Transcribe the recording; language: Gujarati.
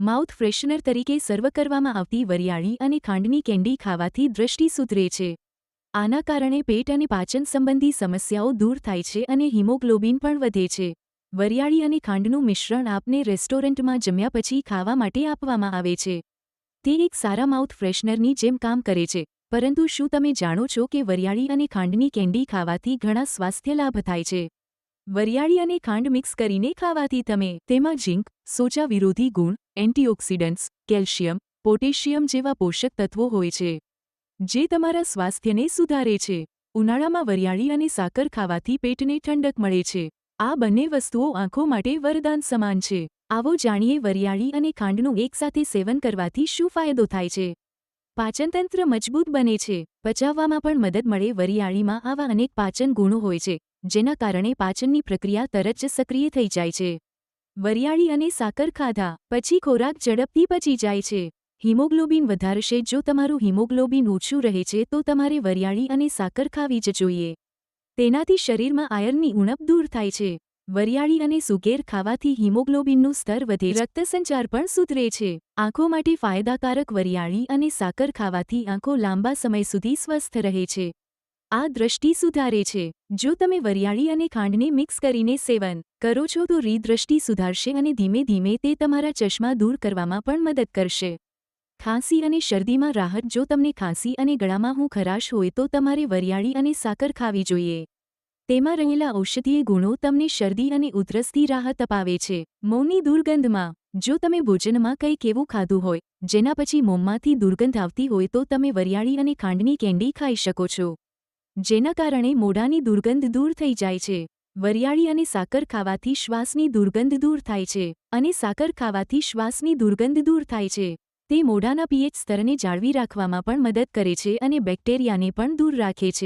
માઉથ ફ્રેશનર તરીકે સર્વ કરવામાં આવતી વરિયાળી અને ખાંડની કેન્ડી ખાવાથી દ્રષ્ટિ સુધરે છે. આના કારણે પેટ અને પાચન સંબંધી સમસ્યાઓ દૂર થાય છે અને હિમોગ્લોબિન પણ વધે છે. વરિયાળી અને ખાંડનું મિશ્રણ આપને રેસ્ટોરન્ટમાં જમ્યા પછી ખાવા માટે આપવામાં આવે છે. તે એક સારા માઉથ ફ્રેશનરની જેમ કામ કરે છે, પરંતુ શું તમે જાણો છો કે વરિયાળી અને ખાંડની કેન્ડી ખાવાથી ઘણા સ્વાસ્થ્ય લાભ થાય છે? વરિયાળી અને ખાંડ મિક્સ કરીને ખાવાથી તમે તેમાં ઝીંક, સોજા વિરોધી ગુણ, એન્ટીઓક્સિડન્ટ્સ, કેલ્શિયમ, પોટેશિયમ જેવા પોષક તત્વો હોય છે, જે તમારા સ્વાસ્થ્યને સુધારે છે. ઉનાળામાં વરિયાળી અને સાકર ખાવાથી પેટને ઠંડક મળે છે. આ બંને વસ્તુઓ આંખો માટે વરદાન સમાન છે. આવો જાણીએ વરિયાળી અને ખાંડનું એકસાથે સેવન કરવાથી શું ફાયદો થાય છે? પાચનતંત્ર મજબૂત બને છે. પચાવવામાં પણ મદદ મળે વરિયાળીમાં આવા અનેક પાચન ગુણો હોય છે. જેના કારણે પાચનની પ્રક્રિયા તરત જ સક્રિય થઈ જાય છે. વરિયાળી અને સાકર ખાધા પછી ખોરાક ઝડપથી પચી જાય છે. હિમોગ્લોબિન વધારશે. જો તમારું હિમોગ્લોબિન ઓછું રહે છે, તો તમારે વરિયાળી અને સાકર ખાવી જ જોઈએ. તેનાથી શરીરમાં આયર્નની ઉણપ દૂર થાય છે. વરિયાળી અને સુકેર ખાવાથી હિમોગ્લોબિનનું સ્તર વધે રક્તસંચાર પણ સુધરે છે. આંખો માટે ફાયદાકારક વરિયાળી અને સાકર ખાવાથી આંખો લાંબા સમય સુધી સ્વસ્થ રહે છે. આ દ્રષ્ટિ સુધારે છે. જો તમે વરિયાળી અને ખાંડને મિક્સ કરીને સેવન કરો છો તો રીદ્રષ્ટિ સુધારશે અને ધીમે ધીમે તે તમારા ચશ્મા દૂર કરવામાં પણ મદદ કરશે. ખાંસી અને શરદીમાં રાહત જો તમને ખાંસી અને ગળામાં હું ખરાશ હોય તો તમારે વરિયાળી અને સાકર ખાવી જોઈએ. તેમાં રહેલા ઔષધીય ગુણો તમને શરદી અને ઉધરસથી રાહત અપાવે છે. મોંની દુર્ગંધમાં, જો તમે ભોજનમાં કંઈક એવું ખાધું હોય, જેના પછી મોંમાંથી દુર્ગંધ આવતી હોય તો તમે વરિયાળી અને ખાંડની કેન્ડી ખાઈ શકો છો. જેના કારણે મોઢાની દુર્ગંધ દૂર થઈ જાય છે. વરિયાળી અને સાકર ખાવાથી શ્વાસની દુર્ગંધ દૂર થાય છે અને સાકર ખાવાથી શ્વાસની દુર્ગંધ દૂર થાય છે. તે મોઢાના પીએચ સ્તરને જાળવી રાખવામાં પણ મદદ કરે છે અને બેક્ટેરિયાને પણ દૂર રાખે છે.